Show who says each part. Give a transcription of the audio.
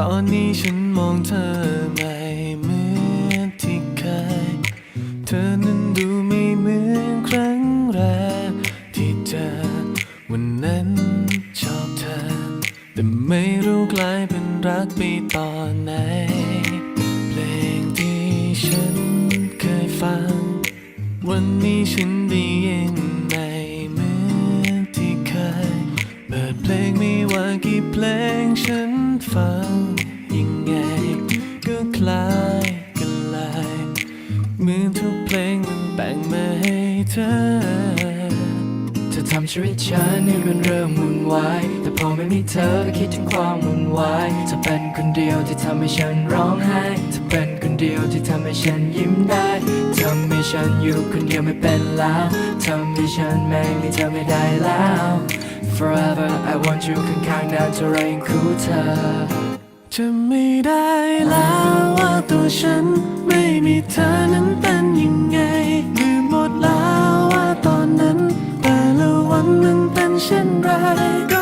Speaker 1: ตอนี้ฉันมองเธอไม่เหมือนที่เคย เธอนั้นดูไม่เหมือนครั้งแรกที่เจอวันนั้นชอบเธอ แต่ไม่รู้กลายเป็นรักไปตอนไหน เพลงที่ฉันเคยฟัง วันนี้ฉันได้ยินไม่เหมือนที่เคย เปิดเพลงไม่ว่ากี่เพลง เหมือนทุกเพลงมันแต่งมาให้เธอ
Speaker 2: เธอทำชีวิตฉันให้มันเริ่มวุ่นวาย แต่พอไม่มีเธอก็คิดถึงความวุ่นวายเธอเป็นคนเดียวที่ทำให้ฉันร้องไห้เธอเป็นคนเดียวที่ทำให้ฉันยิ้มได้ทำให้ฉันอยู่คนเดียวไม่เป็นแล้วทำให้ฉันไม่มีเธอไม่ได้แล้ว Forever I want you ข้างๆนานเท่าไรยังคู่เธอ
Speaker 1: จะไม่ได้แล้วว่าตัวฉันไม่มีเธอนั้น เช่นไร